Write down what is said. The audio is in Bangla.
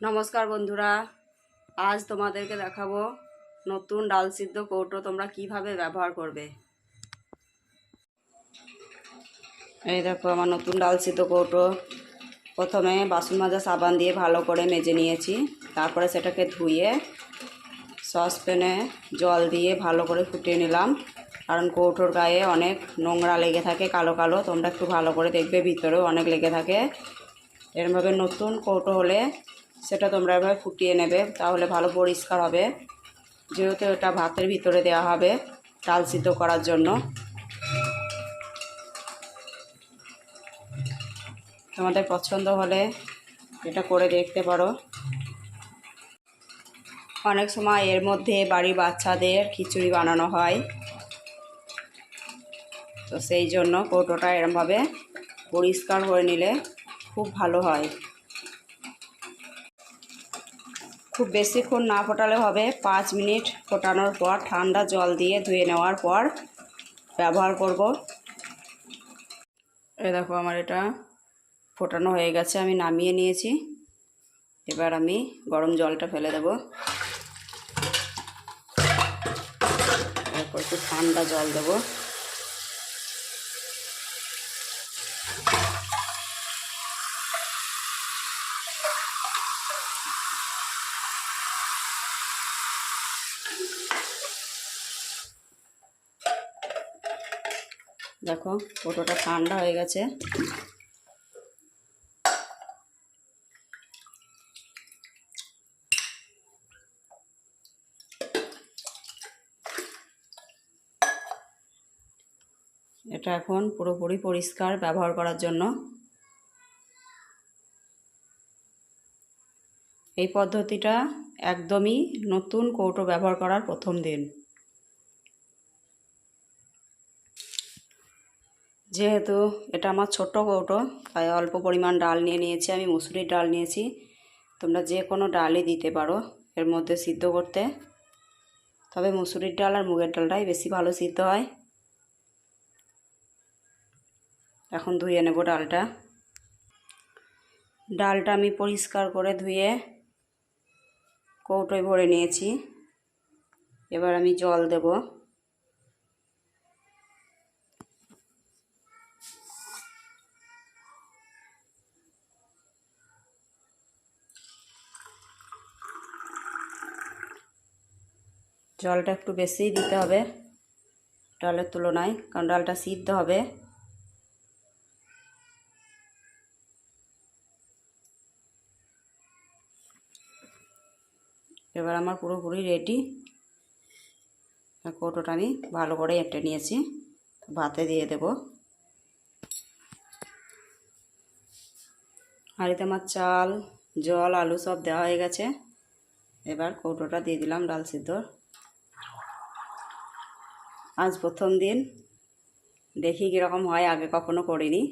নমস্কার বন্ধুরা। আজ তোমাদেরকে দেখাবো নতুন ডাল সিদ্ধ কৌটো তোমরা কীভাবে ব্যবহার করবে। এই দেখো আমার নতুন ডাল সিদ্ধ কৌটো। প্রথমে বাসন মাজা সাবান দিয়ে ভালো করে মেজে নিয়েছি। তারপরে সেটাকে ধুয়ে সসপ্যানে জল দিয়ে ভালো করে ফুটিয়ে নিলাম। কারণ কৌটোর গায়ে অনেক নোংরা লেগে থাকে, কালো কালো। তোমরা একটু ভালো করে দেখবে, ভিতরেও অনেক লেগে থাকে। এরমভাবে নতুন কৌটো হলে সেটা তোমরা এভাবে ফুটিয়ে নেবে, তাহলে ভালো পরিষ্কার হবে। যেহেতু এটা ভাতের ভিতরে দেওয়া হবে ডাল সিদ্ধ করার জন্য। তোমাদের পছন্দ হলে এটা করে দেখতে পারো। অনেক সময় এর মধ্যে বাড়ির বাচ্চাদের খিচুড়ি বানানো হয়। তো সেই জন্য কৌটোটা এরমভাবে পরিষ্কার করে নিলে খুব ভালো হয়। খুব বেশিক্ষণ না ফোটালে হবে। পাঁচ মিনিট ফোটানোর পর ঠান্ডা জল দিয়ে ধুয়ে নেওয়ার পর ব্যবহার করব। এই দেখো আমার এটা ফোটানো হয়ে গেছে, আমি নামিয়ে নিয়েছি। এবার আমি গরম জলটা ফেলে দেব। এরপর একটু ঠান্ডা জল দেবো। দেখো কৌটোটা ঠান্ডা হয়ে গেছে। এটা এখন পুরোপুরি পরিষ্কার ব্যবহার করার জন্য। এই পদ্ধতিটা একদমই নতুন কৌটো ব্যবহার করার প্রথম দিন। যেহেতু এটা আমার ছোট কৌটো, তাই অল্প পরিমাণ ডাল নিয়ে নিয়েছি, আমি মুসুরির ডাল নিয়েছি। তোমরা যে কোনো ডালই দিতে পারো এর মধ্যে সিদ্ধ করতে। তবে মুসুরির ডাল আর মুগের ডালটাই বেশি ভালো সিদ্ধ হয়। এখন ধুয়ে নেব ডালটা। ডালটা আমি পরিষ্কার করে ধুয়ে কৌটোয় ভরে নিয়েছি। এবার আমি জল দেবো। জলটা একটু বেশিই দিতে হবে, ডালের তুলনায়, কারণ ডালটা সিদ্ধ হবে। এবার আমার পুরোপুরি রেডি কৌটোটা আমি ভালো করে এঁটে নিয়েছি। ভাতে দিয়ে দেব। হাঁড়িতে আমার চাল, জল, আলু সব দেওয়া হয়ে গেছে। এবার কৌটোটা দিয়ে দিলাম ডাল সিদ্ধর। আজ প্রথম দিন। দেখি কীরকম হয়, আগে কখনো করিনি।